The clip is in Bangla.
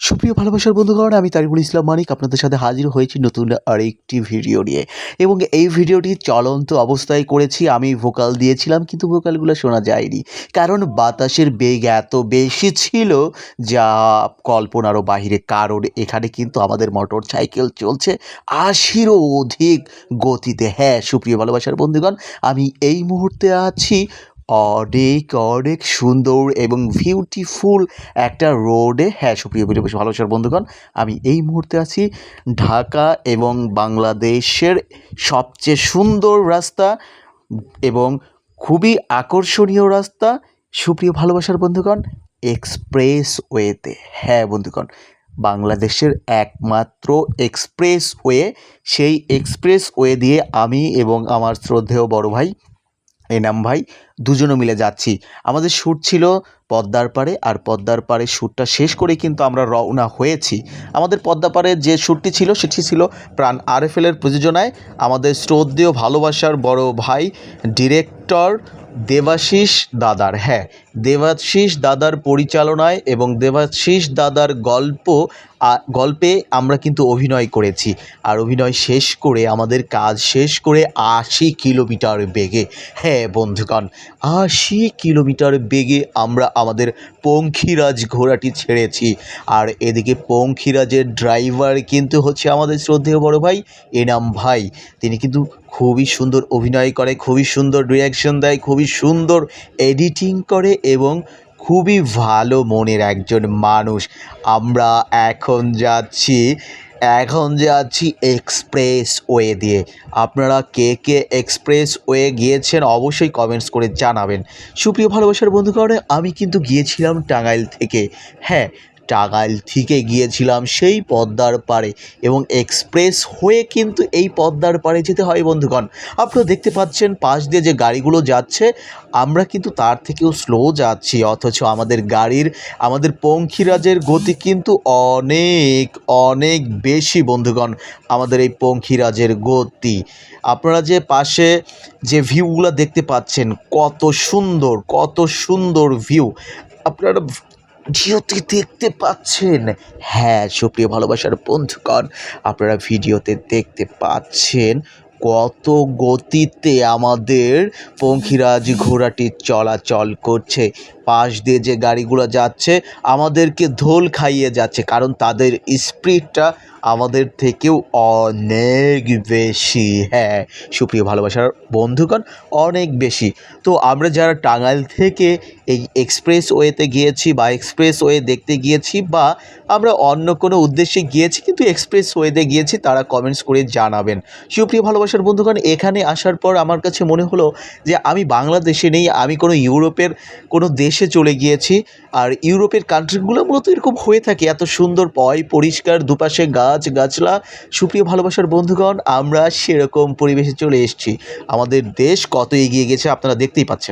সুপ্রিয় ভালোবাসার বন্ধুগণ, আমি তারিকুল ইসলাম মানিক আপনাদের সাথে হাজির হয়েছি নতুন আরেকটি ভিডিও নিয়ে। এবং এই ভিডিওটি চলন্ত অবস্থায় করেছি, আমি ভোকাল দিয়েছিলাম, কিন্তু ভোকালগুলো শোনা যায়নি। কারণ বাতাসের বেগ এত বেশি ছিল যা কল্পনারও বাহিরে, কারণ এখানে কিন্তু আমাদের মোটর সাইকেল চলছে আশিরও অধিক গতিতে। হ্যাঁ সুপ্রিয় ভালোবাসার বন্ধুগণ, আমি এই মুহূর্তে আছি অনেক অনেক সুন্দর এবং বিউটিফুল একটা রোডে হ্যাঁ সুপ্রিয় পরিবেশ ভালোবাসার বন্ধুগণ? আমি এই মুহূর্তে আছি ঢাকা এবং বাংলাদেশের সবচেয়ে সুন্দর রাস্তা এবং খুবই আকর্ষণীয় রাস্তা সুপ্রিয় ভালোবাসার বন্ধুগণ এক্সপ্রেস ওয়েতে হ্যাঁ বন্ধুগণ, বাংলাদেশের একমাত্র এক্সপ্রেস ওয়ে সেই এক্সপ্রেস ওয়ে দিয়ে আমি এবং আমার শ্রদ্ধেয় বড় ভাই এনাম ভাই দুজনে মিলে যাচ্ছি। আমাদের শ্যুট ছিল পদ্মার পাড়ে আর পদ্মার পাড়ে শ্যুটটা শেষ করে কিন্তু আমরা রওনা হয়েছি। আমাদের পদ্মা পাড়ে যে শ্যুটটি ছিল, সেটি ছিল প্রাণ আরএফএলের প্রযোজনায়। আমাদের শ্রদ্ধেয়, ভালোবাসার বড় ভাই, ডিরেক্টর দেবাশিস দাদার। হ্যাঁ দেবাশিস দাদার পরিচালনায় এবং দেবাশিস দাদার গল্প গল্পে আমরা কিন্তু অভিনয় করেছি। আর অভিনয় শেষ করে, আমাদের কাজ শেষ করে আশি কিলোমিটার বেগে হ্যাঁ বন্ধুগণ, আশি কিলোমিটার বেগে আমরা আমাদের পঙ্খিরাজ ঘোড়াটি ছেড়েছি। আর এদিকে পঙ্খিরাজের ড্রাইভার কিন্তু হচ্ছে আমাদের শ্রদ্ধেয় বড় ভাই এনাম ভাই। তিনি কিন্তু খুবই সুন্দর অভিনয় করে, খুবই সুন্দর ডিরেকশন দেয়, খুবই সুন্দর এডিটিং করে এবং খুবই ভালো মনের একজন মানুষ। আমরা এখন যাচ্ছি এখন যে আছি এক্সপ্রেস ওয়ে দিয়ে। আপনারা কে কে এক্সপ্রেস ওয়ে গিয়েছেন অবশ্যই কমেন্টস করে জানাবেন। সুপ্রিয় ভালোবাসার বন্ধুকরণে আমি কিন্তু গিয়েছিলাম টাঙ্গাইল থেকে। হ্যাঁ টাঙ্গাইল থেকে গিয়েছিলাম সেই পদ্মার পাড়ে এবং এক্সপ্রেস হয়ে কিন্তু এই পদ্মার পাড়ে যেতে হয় বন্ধুগণ। আপনারা দেখতে পাচ্ছেন পাশ দিয়ে যে গাড়িগুলো যাচ্ছে, আমরা কিন্তু তার থেকেও স্লো যাচ্ছি, অথচ আমাদের গাড়ির, আমাদের পঙ্খিরাজের গতি কিন্তু অনেক অনেক বেশি বন্ধুগণ, আমাদের এই পঙ্খিরাজের গতি। আপনারা যে পাশে যে ভিউগুলো দেখতে পাচ্ছেন, কত সুন্দর কত সুন্দর ভিউ আপনারা ভিডিওতে দেখতে পাচ্ছেন। হ্যাঁ সুপ্রিয় ভালোবাসার বন্ধুগণ আপনারা ভিডিওতে দেখতে পাচ্ছেন কত গতিতে আমাদের পঙ্খিরাজ ঘোড়াটি চলাচল করছে। পাশ দিয়ে যে গাড়িগুলো যাচ্ছে, আমাদেরকে ধোল খাইয়ে যাচ্ছে, কারণ তাদের স্পিডটা আমাদের থেকেও অনেক বেশি। হ্যাঁ সুপ্রিয় ভালোবাসার বন্ধুগণ, অনেক বেশি। তো আমরা যারা টাঙ্গাইল থেকে এই এক্সপ্রেস ওয়েতে গিয়েছি বা এক্সপ্রেস ওয়ে দেখতে গিয়েছি বা আমরা অন্য কোনো উদ্দেশ্যে গিয়েছি, কিন্তু এক্সপ্রেস ওয়েতে গিয়েছি, তারা কমেন্টস করে জানাবেন। সুপ্রিয় ভালোবাসার বন্ধুগণ, এখানে আসার পর আমার কাছে মনে হলো যে আমি বাংলাদেশে নেই, আমি কোনো ইউরোপের কোনো দেশে চলে গিয়েছি। আর ইউরোপের কান্ট্রিগুলো মূলত এরকম হয়ে থাকে, এত সুন্দর পয়, পরিষ্কার, দুপাশে গাছ, গাছলা। সুপ্রিয় ভালোবাসার বন্ধুগণ, আমরা সেরকম পরিবেশে চলে এসেছি। আমাদের দেশ কত এগিয়ে গেছে আপনারা দেখতেই পাচ্ছেন।